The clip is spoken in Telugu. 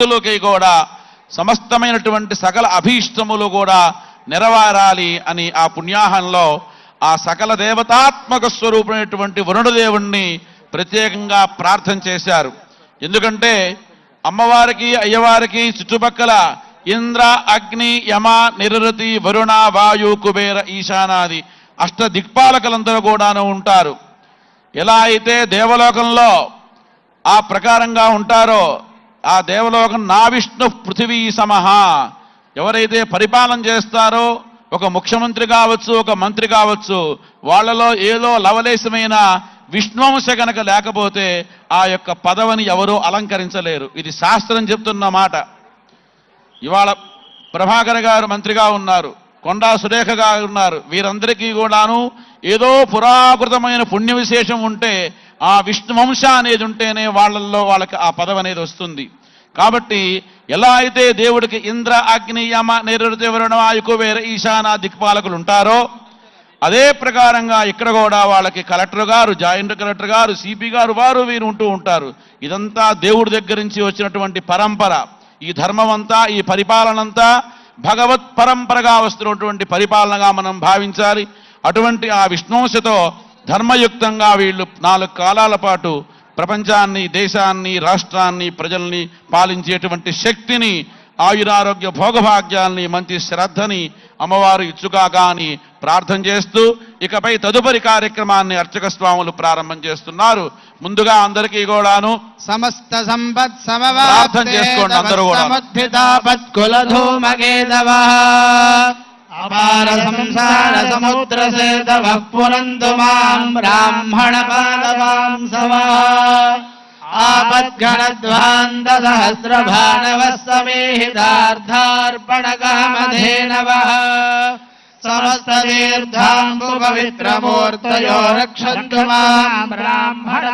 లోకి కూడా సమస్తమైనటువంటి సకల అభీష్టములు కూడా నెరవేరాలి అని ఆ పుణ్యాహంలో ఆ సకల దేవతాత్మక స్వరూపమైనటువంటి వరుణదేవుణ్ణి ప్రత్యేకంగా ప్రార్థన చేశారు. ఎందుకంటే అమ్మవారికి అయ్యవారికి చుట్టుపక్కల ఇంద్ర అగ్ని యమ నిరుతి వరుణ వాయు కుబేర ఈశానాది అష్ట దిక్పాలకులందరూ కూడాను ఉంటారు. ఎలా అయితే దేవలోకంలో ఆ ప్రకారంగా ఉంటారో ఆ దేవలోకం నా విష్ణు పృథివీ సమహ. ఎవరైతే పరిపాలన చేస్తారో ఒక ముఖ్యమంత్రి కావచ్చు ఒక మంత్రి కావచ్చు వాళ్ళలో ఏదో లవలేశమైన విష్ణువంశ గనక లేకపోతే ఆ యొక్క పదవిని ఎవరూ అలంకరించలేరు. ఇది శాస్త్రం చెప్తున్న మాట. ఇవాళ ప్రభాకర్ గారు మంత్రిగా ఉన్నారు కొండా సురేఖ గారు ఉన్నారు. వీరందరికీ కూడాను ఏదో పురాకృతమైన పుణ్య విశేషం ఉంటే ఆ విష్ణువంశ అనేది ఉంటేనే వాళ్ళల్లో వాళ్ళకి ఆ పదవి అనేది వస్తుంది. కాబట్టి ఎలా అయితే దేవుడికి ఇంద్ర అగ్ని యమ నిరుతి వరుణ వాయుకువేర ఈశాన దిక్పాలకులు ఉంటారో అదే ప్రకారంగా ఇక్కడ కూడా వాళ్ళకి కలెక్టర్ గారు జాయింట్ కలెక్టర్ గారు సిపి గారు వారు వీరు ఉంటూ ఉంటారు. ఇదంతా దేవుడి దగ్గర నుంచి వచ్చినటువంటి పరంపర. ఈ ధర్మం అంతా ఈ పరిపాలన అంతా భగవత్ పరంపరగా వస్తున్నటువంటి పరిపాలనగా మనం భావించాలి. అటువంటి ఆ విష్ణుంశతో ధర్మయుక్తంగా వీళ్ళు నాలుగు కాలాల పాటు ప్రపంచాన్ని దేశాన్ని రాష్ట్రాన్ని ప్రజల్ని పాలించేటువంటి శక్తిని ఆయురారోగ్య భోగభాగ్యాల్ని మంచి శ్రద్ధని అమ్మవారు ఇచ్చుగాక అని ప్రార్థన చేస్తూ ఇకపై తదుపరి కార్యక్రమాన్ని అర్చక స్వాములు ప్రారంభం చేస్తున్నారు ముందుగా అందరికీ కూడాను సమస్త సంపత్ ప్రార్థన చేసుకోండి అందరూ కూడా. సముద్ధితాపత్కులధూమకేతవ అపార సంసార సముద్ర సేతవ పురంతు మాం బ్రాహ్మణ పాదవాంసవ ఆపద్ఘనధ్వాంత సహస్ర భానవ సమేహితార్థార్పణ కామధేనవ సమస్త తీర్థాంబు పవిత్రమూర్తయో రక్షन्तు మాం బ్రాహ్మణ